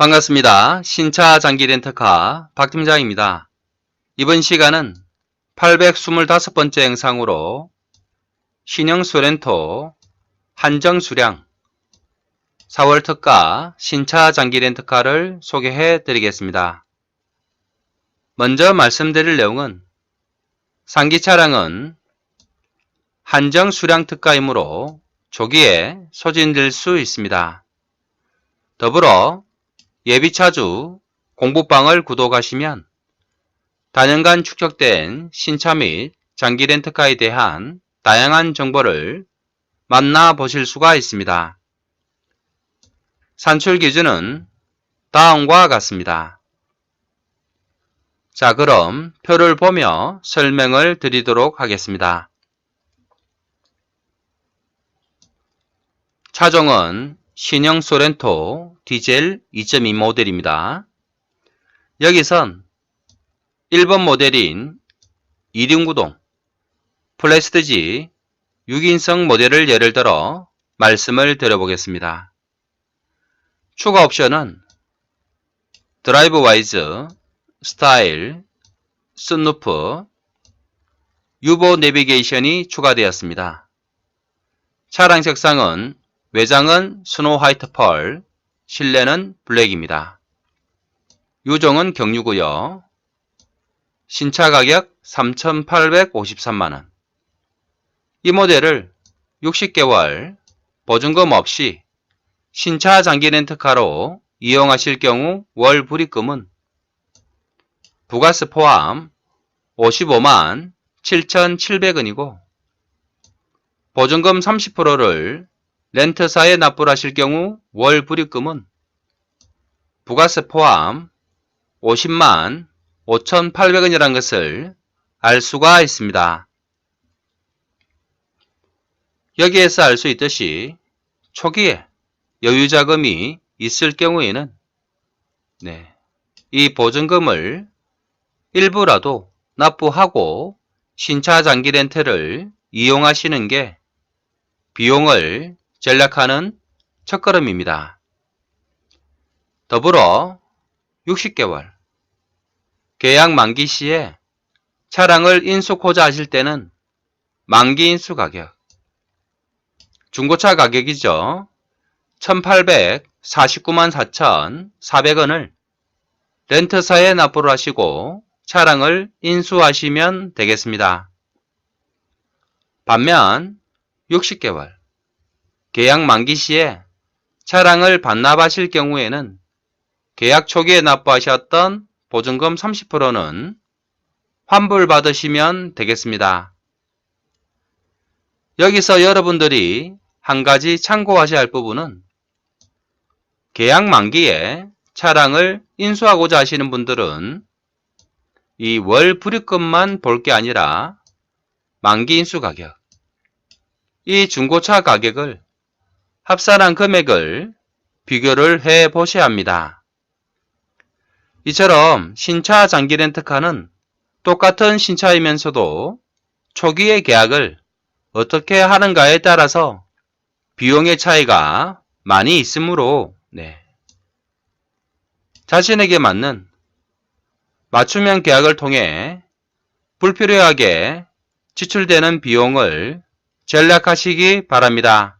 반갑습니다. 신차 장기 렌터카 박 팀장입니다. 이번 시간은 825번째 영상으로 신형 소렌토 한정 수량 4월 특가 신차 장기 렌터카를 소개해 드리겠습니다. 먼저 말씀드릴 내용은 상기 차량은 한정 수량 특가이므로 조기에 소진될 수 있습니다. 더불어 예비 차주 공부방을 구독하시면 단연간 축적된 신차 및 장기 렌터카에 대한 다양한 정보를 만나보실 수가 있습니다. 산출 기준은 다음과 같습니다. 자, 그럼 표를 보며 설명을 드리도록 하겠습니다. 차종은 신형 소렌토 디젤 2.2 모델입니다. 여기선 1번 모델인 2륜구동 플레스트지 6인승 모델을 예를 들어 말씀을 드려보겠습니다. 추가 옵션은 드라이브 와이즈, 스타일, sunroof, 유보 내비게이션이 추가되었습니다. 차량 색상은 외장은 스노우 화이트 펄, 실내는 블랙입니다. 유종은 경유고요. 신차 가격 3,853만원. 이 모델을 60개월 보증금 없이 신차 장기 렌트카로 이용하실 경우 월 불입금은 부가세 포함 55만 7,700원이고 보증금 30%를 렌트사에 납부를 하실 경우 월 불입금은 부가세 포함 50만 5,800원이라는 것을 알 수가 있습니다. 여기에서 알 수 있듯이 초기에 여유 자금이 있을 경우에는 네, 이 보증금을 일부라도 납부하고 신차 장기 렌트를 이용하시는 게 비용을 전략하는 첫걸음입니다. 더불어 60개월 계약 만기 시에 차량을 인수코자 하실 때는 만기 인수 가격 중고차 가격이죠. 1849만 4,400원을 렌트사에 납부를 하시고 차량을 인수하시면 되겠습니다. 반면 60개월 계약 만기 시에 차량을 반납하실 경우에는 계약 초기에 납부하셨던 보증금 30%는 환불받으시면 되겠습니다. 여기서 여러분들이 한 가지 참고하셔야 할 부분은 계약 만기에 차량을 인수하고자 하시는 분들은 이 월 불입금만 볼 게 아니라 만기 인수 가격, 이 중고차 가격을 합산한 금액을 비교를 해 보셔야 합니다. 이처럼 신차 장기 렌트카는 똑같은 신차이면서도 초기의 계약을 어떻게 하는가에 따라서 비용의 차이가 많이 있으므로 네. 자신에게 맞는 맞춤형 계약을 통해 불필요하게 지출되는 비용을 전략하시기 바랍니다.